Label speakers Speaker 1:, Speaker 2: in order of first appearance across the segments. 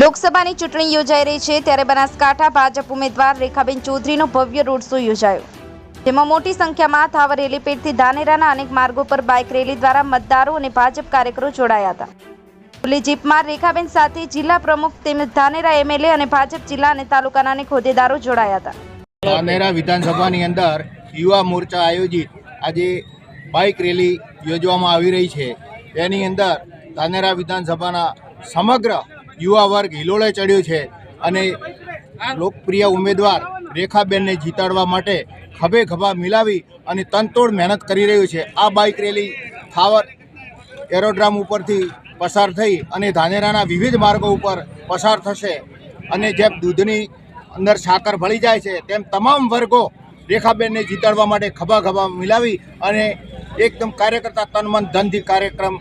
Speaker 1: લોકસભાની ચૂંટણી યોજાઈ રહી છે, ત્યારે બનાસકાંઠા ભાજપ ઉમેદવાર રેખાબેન ચૌધરીનો ભવ્ય રોડ શો યોજાયો. જેમાં મોટી સંખ્યામાં થાવર હેલીપેડથી ધાનેરાના અનેક માર્ગો પર બાઇક રેલી દ્વારા મતદારો અને ભાજપ કાર્યકરો જોડાયા હતા. ખુલ્લી જીપમાં રેખાબેન સાથે જિલ્લા પ્રમુખ તેમજ ધાનેરા એમએલએ અને ભાજપ જિલ્લા અને તાલુકાના અનેક હોદ્દેદારો જોડાયા હતા.
Speaker 2: ધાનેરા વિધાનસભાની અંદર યુવા મોરચા આયોજિત આજે બાઇક રેલી યોજવામાં આવી રહી છે. તેની અંદર ધાનેરા વિધાનસભાના સમગ્ર યુવા વર્ગ હિલોળે ચડ્યો છે અને લોકપ્રિય ઉમેદવાર રેખાબેનને જીતાડવા માટે ખભે ખભા મિલાવી અને તનતોડ મહેનત કરી રહ્યું છે. આ બાઇક રેલી થાવર એરોડ્રામ ઉપરથી પસાર થઈ અને ધાનેરાના વિવિધ માર્ગો ઉપર પસાર થશે અને જેમ દૂધની અંદર સાકર ભળી જાય છે, તેમ તમામ વર્ગો રેખાબેનને જીતાડવા માટે ખભા ખભા મિલાવી અને એકદમ કાર્યકર્તા તન મન ધનથી કાર્યક્રમ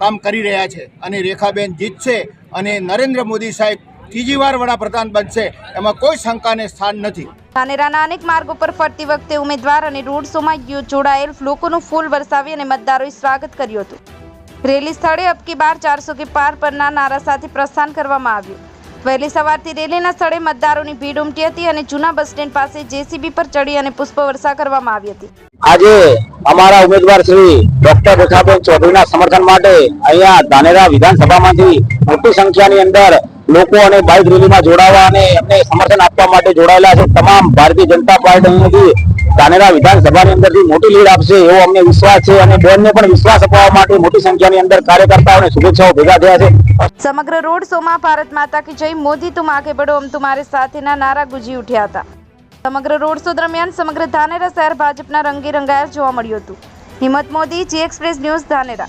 Speaker 2: કામ કરી રહ્યા છે અને રેખાબેન જીતશે અને નરેન્દ્ર મોદી સાહેબ ત્રીજી વાર વડાપ્રધાન બનશે, એમાં કોઈ શંકાને સ્થાન નથી.
Speaker 1: ધાનેરાના અનેક માર્ગો પર ફરતી વખતે ઉમેદવાર અને રોડ શોમાં જોડાયેલ લોકોનું ફૂલ વરસાવી અને મતદારોએ સ્વાગત કર્યું હતું. રેલી સ્થળે અબકી બાર ચારસો કે પાર પરના નારા સાથે પ્રસ્થાન કરવામાં આવ્યું. વહેલી સવારથી રેલીના સ્થળે મતદારોની ભીડ ઉમટી હતી અને જૂના બસ સ્ટેન્ડ પાસે જેસીબી પર ચડી અને પુષ્પવર્ષા કરવામાં આવી હતી.
Speaker 3: આજે અમારા ઉમેદવાર શ્રી ડોક્ટર રેખાબેન ચૌધરીના સમર્થન માટે અહીંયા ધાનેરા વિધાનસભામાંથી મોટી સંખ્યાની અંદર લોકો અને બાઇક રેલીમાં જોડાવા અને એમને સમર્થન આપવા માટે જોડાયેલા છે. તમામ ભારતીય જનતા પાર્ટીની ધાનેરા વિધાનસભાની અંદરથી મોટી લીડ આપશે એવો અમને વિશ્વાસ છે અને બેનને પણ વિશ્વાસ અપાવવા માટે મોટી સંખ્યાની અંદર કાર્યકર્તાઓને શુભેચ્છાઓ ભેગા થયા છે.
Speaker 1: સમગ્ર રોડ શોમાં ભારત માતા કી જય. મોદી તુમ આગે બઢો અમ તુમારે સાથેના નારા ગુજી ઉઠ્યા હતા. સમગ્ર રોડ શો દરમિયાન સમગ્ર ધાનેરા શહેર ભાજપના રંગી રંગાયર જોવા મળ્યું હતું. Himmat Modi, G express news Dhanera.